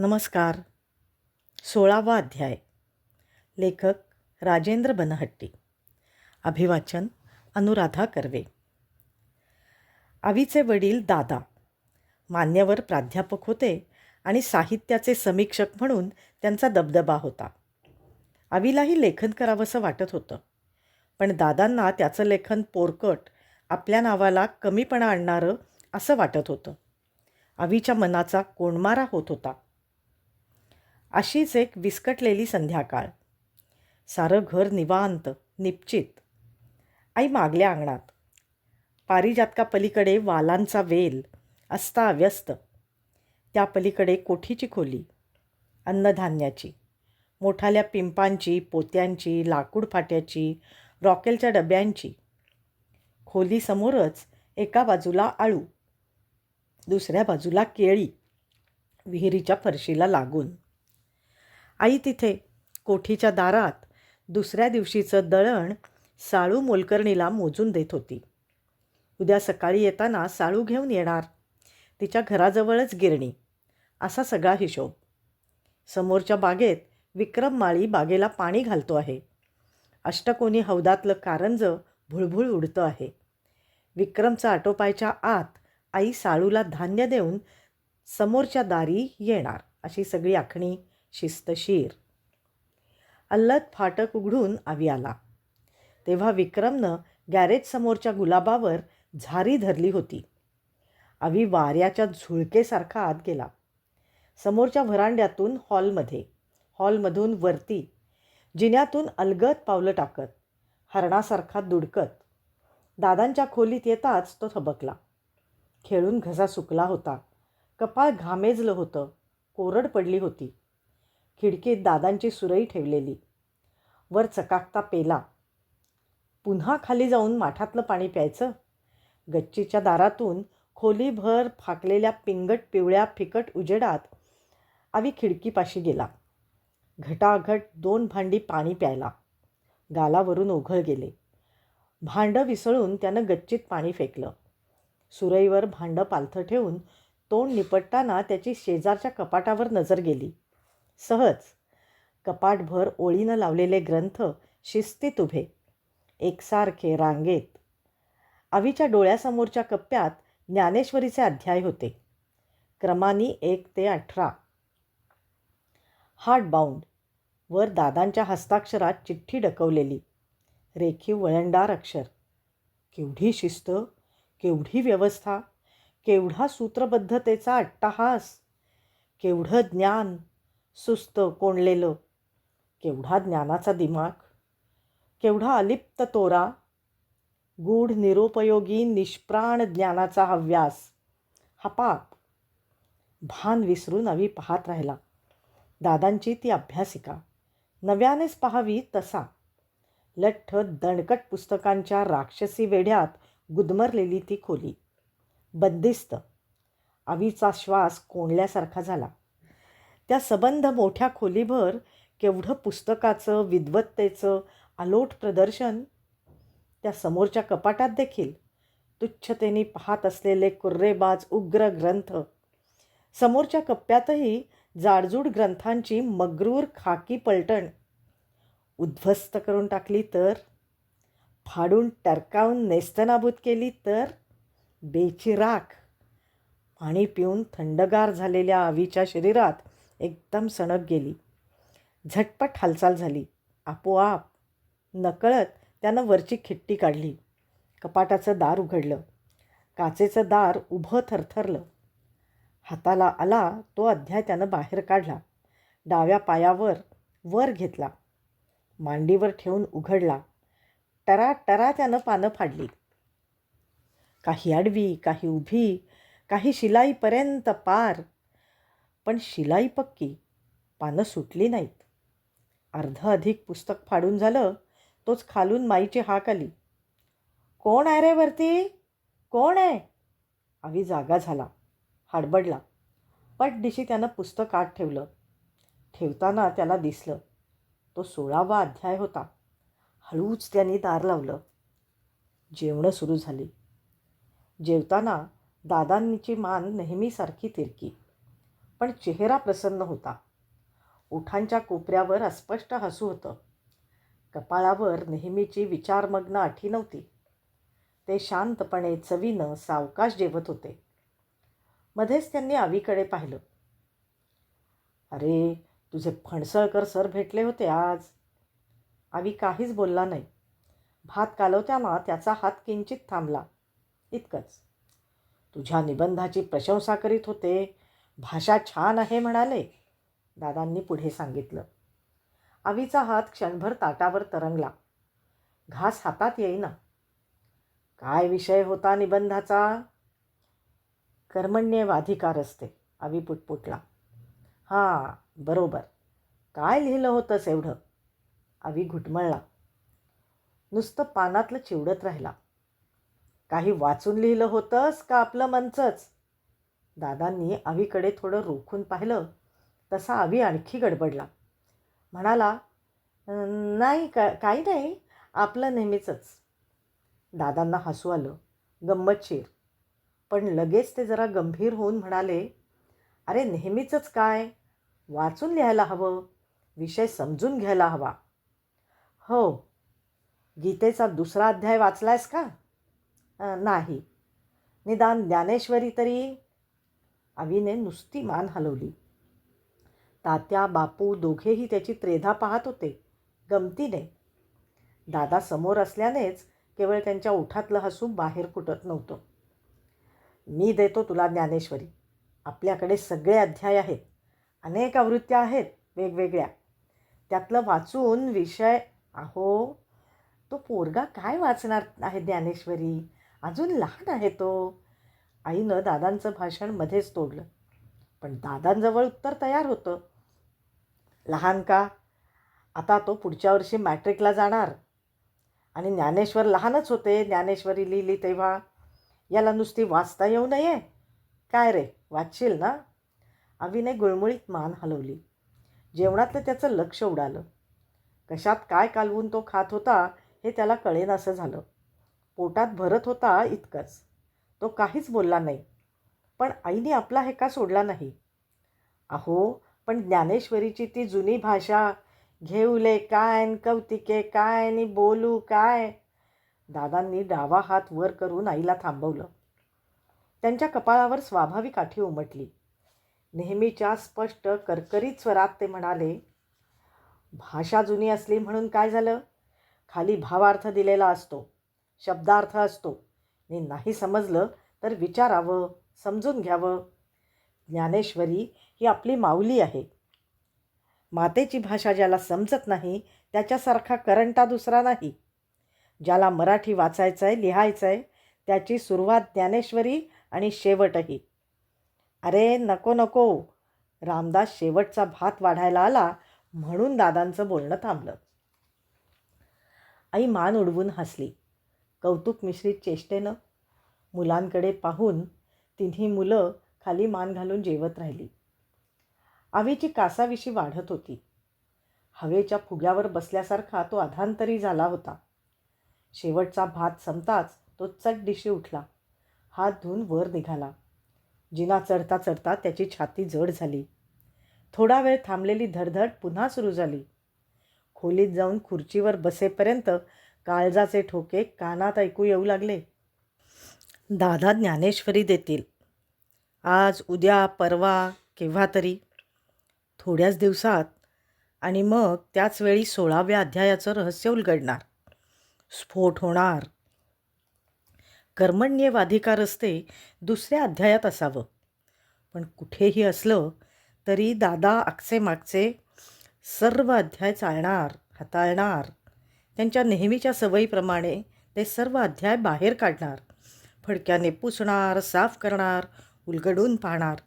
नमस्कार. सोळावा अध्याय. लेखक राजेंद्र बनहट्टी. अभिवाचन अनुराधा कर्वे. आवीचे वडील दादा. मान्यवर प्राध्यापक होते आणि साहित्याचे समीक्षक म्हणून त्यांचा दबदबा होता. आवीलाही लेखन करावंसं वाटत होतं. पण दादांना त्याचं लेखन पोरकट आपल्या नावाला कमीपणा आणणारं असं वाटत होतं. आवीच्या मनाचा कोंडमारा होत होता. अशीच एक विस्कटलेली संध्याकाळ. सारं घर निवांत निपचित. आई मागल्या अंगणात. पारिजातका पलीकडे वालांचा वेल अस्ताव्यस्त त्या पलीकडे कोठीची खोली? अन्नधान्याची. मोठाल्या पिंपांची पोत्यांची लाकूड फाट्याची रॉकेलच्या डब्यांची. खोलीसमोरच एका बाजूला आळू दुसऱ्या बाजूला केळी विहिरीच्या फरशीला लागून. आई तिथे कोठीच्या दारात दुसऱ्या दिवशीचं दळण साळू मोलकर्णीला मोजून देत होती. उद्या सकाळी येताना साळू घेऊन येणार. तिच्या घराजवळच गिरणी. असा सगळा हिशोब. समोरच्या बागेत विक्रम माळी बागेला पाणी घालतो आहे. अष्टकोनी हौदातलं कारंज भुळभुळ उडतं आहे. विक्रमचा आटोपायच्या आत आई साळूला धान्य देऊन समोरच्या दारी येणार अशी सगळी आखणी शिस्तशीर. अल्लद फाटक उघडून आवी आला. तेव्हा विक्रमनं गॅरेजसमोरच्या गुलाबावर झारी धरली होती. आवी वाऱ्याच्या झुळकेसारखा आत गेला. समोरच्या व्हरांड्यातून हॉलमध्ये हॉलमधून वरती जिन्यातून अलगत पावलं टाकत हरणासारखा दुडकत दादांच्या खोलीत येताच तो थबकला. खेळून घसा सुकला होता. कपाळ घामेजलं होतं. कोरड पडली होती. खिडकीत दादांची सुरई ठेवलेली. वर चकाकता पेला. पुन्हा खाली जाऊन माठातलं पाणी प्यायचं? गच्चीच्या दारातून खोलीभर फाकलेल्या पिंगट पिवळ्या फिकट उजेडात आवी खिडकीपाशी गेला. घटाघट दोन भांडी पाणी प्यायला. गालावरून ओघळ गेले. भांडं विसळून त्यानं गच्चीत पाणी फेकलं. सुरईवर भांडं पालथं ठेवून तोंड निपटताना त्याची शेजारच्या कपाटावर नजर गेली. सहज. कपाटभर ओळीनं लावलेले ग्रंथ शिस्तीत उभे एकसारखे रांगेत. आवीच्या डोळ्यासमोरच्या कप्प्यात ज्ञानेश्वरीचे अध्याय होते. क्रमानी एक ते अठरा. हार्ड बाउंड वर दादांच्या हस्ताक्षरात चिठ्ठी डकवलेली. रेखीव वळणदार अक्षर. केवढी शिस्त केवढी व्यवस्था केवढा सूत्रबद्धतेचा अट्टाहास केवढं ज्ञान सुस्त कोंडलेलं. केवढा ज्ञानाचा दिमाग. केवढा अलिप्त तोरा. गूढ निरुपयोगी निष्प्राण ज्ञानाचा हव्यास. हा पाप. भान विसरून आम्ही पाहत राहिला. दादांची ती अभ्यासिका. नव्यानेच पाहावी तसा. लठ्ठ दणकट पुस्तकांच्या राक्षसी वेढ्यात गुदमरलेली ती खोली. बंदिस्त. आवीचा श्वास कोंडल्यासारखा झाला. त्या सबंध मोठ्या खोलीभर केवढं पुस्तकाचं विद्वत्तेचं अलोट प्रदर्शन त्या समोरच्या कपाटात देखील तुच्छतेने पाहत असलेले कुर्रेबाज उग्र ग्रंथ. समोरच्या कप्प्यातही जाडजूड ग्रंथांची मगरूर खाकी पलटण. उद्ध्वस्त करून टाकली तर फाडून टरकावून नेस्तनाबूत केली तर बेचिराख. पाणी पिऊन थंडगार झालेल्या आवीच्या शरीरात एकदम सणक गेली. झटपट हालचाल झाली. आपोआप नकळत त्यानं वरची खिट्टी काढली. कपाटाचं दार उघडलं. काचेचं दार उभं थरथरलं. हाताला आला तो अध्याय त्यानं बाहेर काढला. डाव्या पायावर वर घेतला. मांडीवर ठेवून उघडला. टरा टरा त्यानं पानं फाडली. काही आडवी काही उभी काही शिलाईपर्यंत पार पण शिलाई पक्की पानं सुटली नाहीत. अर्ध अधिक पुस्तक फाडून झालं तोच खालून माईची हाक आली. कोण आहे रे वरती? कोण आहे? आम्ही जागा झाला हाडबडला. पटदिशी त्यानं पुस्तक आत ठेवलं. ठेवताना त्याला दिसलं तो सोळावा अध्याय होता. हळूच त्याने दार लावलं. जेवणं सुरू झाली. जेवताना दादांची मान नेहमीसारखी तिरकी. पण चेहरा प्रसन्न होता. ओठांच्या कोपऱ्यावर अस्पष्ट हसू होतं. कपाळावर नेहमीची विचारमग्न आठी नव्हती. ते शांतपणे चवीनं सावकाश जेवत होते. मध्येच त्यांनी आवीकडे पाहिलं. अरे तुझे फणसळकर सर भेटले होते आज. आवी काहीच बोलला नाही. भात कालवताना त्याचा हात किंचित थांबला. इतकंच. तुझ्या निबंधाची प्रशंसा करीत होते भाषा छान आहे म्हणाले. दादांनी पुढे सांगितलं. आवीचा हात क्षणभर ताटावर तरंगला. घास हातात येईना. काय विषय होता निबंधाचा? कर्मण्यवाधिकार असते. आवी पुटपुटला. हां बरोबर. काय लिहिलं होतंस एवढं? आवी घुटमळला. नुसतं पानातलं चिवडत राहिला. काही वाचून लिहिलं होतंस का आपलं मनचंच दादांनी आवीकडे थोडं रोखून पाहिलं तसा आवी आणखी गडबडला. म्हणाला नाही का काही नाही आपलं नेहमीचंच. दादांना हसू आलं गंमतशीर पण लगेच ते जरा गंभीर होऊन म्हणाले अरे नेहमीचंच काय? वाचून लिहायला हवं विषय समजून घ्यायला हवा. हो. गीतेचा दुसरा अध्याय वाचलायस का? नाही. निदान ज्ञानेश्वरी तरी आवीने नुसती मान हलवली. तात्या बापू दोघेही त्याची त्रेधा पाहत होते. गमतीने. दादा समोर असल्यानेच केवळ त्यांच्या ओठातलं हसू बाहेर फुटत नव्हतं. मी देतो तुला ज्ञानेश्वरी. आपल्याकडे सगळे अध्याय आहेत. अनेक आवृत्त्या आहेत वेगवेगळ्या. त्यातलं वाचून विषय अहो तो पोरगा काय वाचणार आहे ज्ञानेश्वरी? अजून लहान आहे तो. आईनं दादांचं भाषण मध्येच तोडलं. पण दादांजवळ उत्तर तयार होतं. लहान का? आता तो पुढच्या वर्षी मॅट्रिकला जाणार. आणि ज्ञानेश्वर लहानच होते ज्ञानेश्वरी लिहिली तेव्हा. याला नुसती वाचता येऊ नये. काय रे वाचशील ना? अविने गुळमुळीत मान हलवली. जेवणातलं त्याचं लक्ष उडालं. कशात काय कालवून तो खात होता हे त्याला कळेन असं झालं. पोटात भरत होता इतकंच. तो काहीच बोलला नाही. पण आईने आपला हेका सोडला नाही. अहो पण ज्ञानेश्वरीची ती जुनी भाषा घेऊले काय न कौतिके काय नि बोलू काय? दादांनी डावा हात वर करून आईला थांबवलं. त्यांच्या कपाळावर स्वाभाविक आठी उमटली. नेहमीच्या स्पष्ट करकरीत स्वरात ते म्हणाले भाषा जुनी असली म्हणून काय झालं? खाली भावार्थ दिलेला असतो शब्दार्थ असतो. मी नाही समजलं तर विचारावं समजून घ्यावं. ज्ञानेश्वरी ही आपली माऊली आहे. मातेची भाषा ज्याला समजत नाही त्याच्यासारखा करंटा दुसरा नाही. ज्याला मराठी वाचायचं आहे लिहायचं आहे त्याची सुरुवात ज्ञानेश्वरी आणि शेवटही. अरे नको नको. रामदास शेवटचा भात वाढायला आला म्हणून दादांचं बोलणं थांबलं. आई मान उडवून हसली. कौतुक मिश्रित चेष्टेनं मुलांकडे पाहून तिन्ही मुलं खाली मान घालून जेवत राहिली. आवीची कासाविशी वाढत होती. हवेच्या फुग्यावर बसल्यासारखा तो अधांतरी झाला होता. शेवटचा भात संपताच तो चटदिशी उठला. हात धुवून वर निघाला. जिना चढता चढता त्याची छाती जड झाली. थोडा वेळ थांबलेली धडधड पुन्हा सुरू झाली. खोलीत जाऊन खुर्चीवर बसेपर्यंत काळजाचे ठोके कानात ऐकू येऊ लागले. दादा ज्ञानेश्वरी देतील. आज उद्या परवा केव्हा तरी. थोड्याच दिवसात. आणि मग त्याच वेळी सोळाव्या अध्यायाचं रहस्य उलगडणार. स्फोट होणार. कर्मण्यवाधिकार असते दुसऱ्या अध्यायात असावं. पण कुठेही असलं तरी दादा आगचे मागचे सर्व अध्याय चालणार हाताळणार. त्यांच्या नेहमीच्या सवयीप्रमाणे ते सर्व अध्याय बाहेर काढणार. फडक्याने पुसणार साफ करणार उलगडून पाहणार.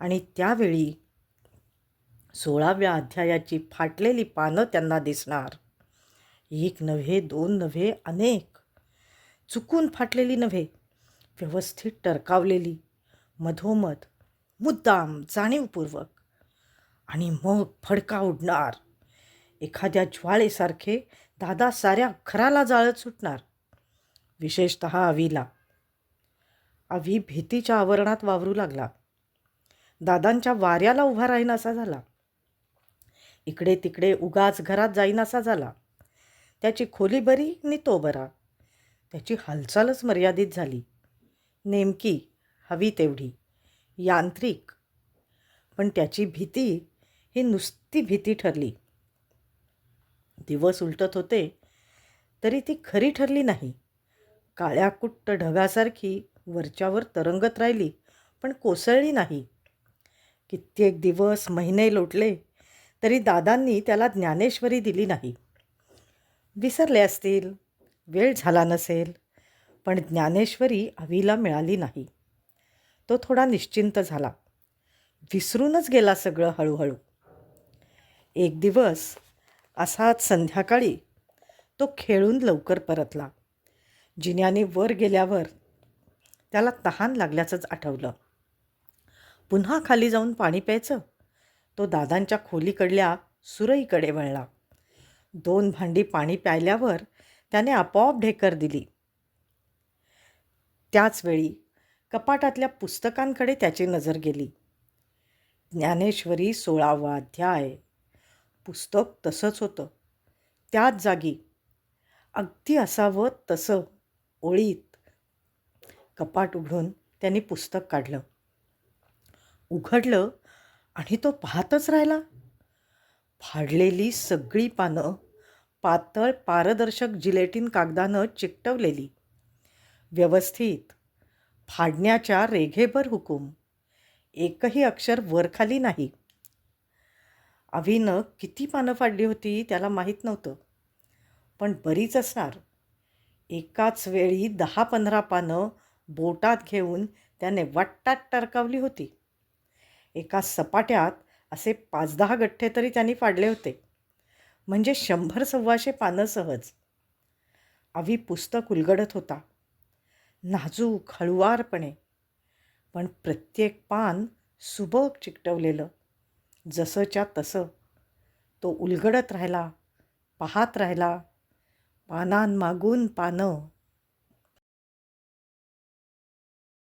आणि त्यावेळी सोळाव्या अध्यायाची फाटलेली पानं त्यांना दिसणार. एक नव्हे दोन नव्हे अनेक. चुकून फाटलेली नव्हे व्यवस्थित टरकावलेली. मधोमध मुद्दाम जाणीवपूर्वक. आणि मग फडका उडणार. एखाद्या ज्वाळेसारखे दादा साऱ्या अक्षराला जाळत सुटणार. विशेषत अवीला अवी भीतीच्या आवरणात वावरू लागला. दादांच्या वाऱ्याला उभा राहीनासा झाला. इकडे तिकडे उगाच घरात जाईनासा झाला. त्याची खोली बरी नि तो बरा. त्याची हालचालच मर्यादित झाली. नेमकी हवी तेवढी. यांत्रिक. पण त्याची भीती ही नुसती भीती ठरली. दिवस उलटत होते तरी ती खरी ठरली नाही. काळ्या कुट्ट ढगासारखी वरच्यावर तरंगत राहिली पण कोसळली नाही. कित्येक दिवस महिने लोटले तरी दादांनी त्याला ज्ञानेश्वरी दिली नाही. विसरले असतील वेळ झाला नसेल पण ज्ञानेश्वरी आवीला मिळाली नाही. तो थोडा निश्चिंत झाला. विसरूनच गेला सगळं हळूहळू. एक दिवस असाच संध्याकाळी तो खेळून लवकर परतला. जिन्याने वर गेल्यावर त्याला तहान लागल्याचंच आठवलं. पुन्हा खाली जाऊन पाणी प्यायचं. तो दादांच्या खोलीकडल्या सुरईकडे वळला. दोन भांडी पाणी प्यायल्यावर त्याने आपोआप ढेकर दिली. त्याचवेळी कपाटातल्या पुस्तकांकडे त्याची नजर गेली. ज्ञानेश्वरी सोळावा अध्याय. पुस्तक तसंच होतं. त्याच जागी अगदी असावं तसं ओळीत कपाट उघडून त्यांनी पुस्तक काढलं. उघडलं आणि तो पाहतच राहिला. फाडलेली सगळी पानं पातळ पारदर्शक जिलेटिन कागदानं चिकटवलेली. व्यवस्थित फाडण्याच्या रेघेभर हुकूम. एकही अक्षर वरखाली नाही. अभिनं किती पानं फाडली होती त्याला माहीत नव्हतं. पण बरीच असणार. एकाच वेळी दहा पंधरा पानं बोटात घेऊन त्याने वाट्टात टरकावली होती. एका सपाट्यात असे पाच दहा गठ्ठे तरी त्यांनी फाडले होते. म्हणजे शंभर सव्वाशे पानं सहज. अवी पुस्तक उलगडत होता. नाजूक हळुवारपणे. पण प्रत्येक पान सुबक चिकटवलेलं. जसंच्या तसं. तो उलगडत राहिला पाहत राहिला पानांमागून पानं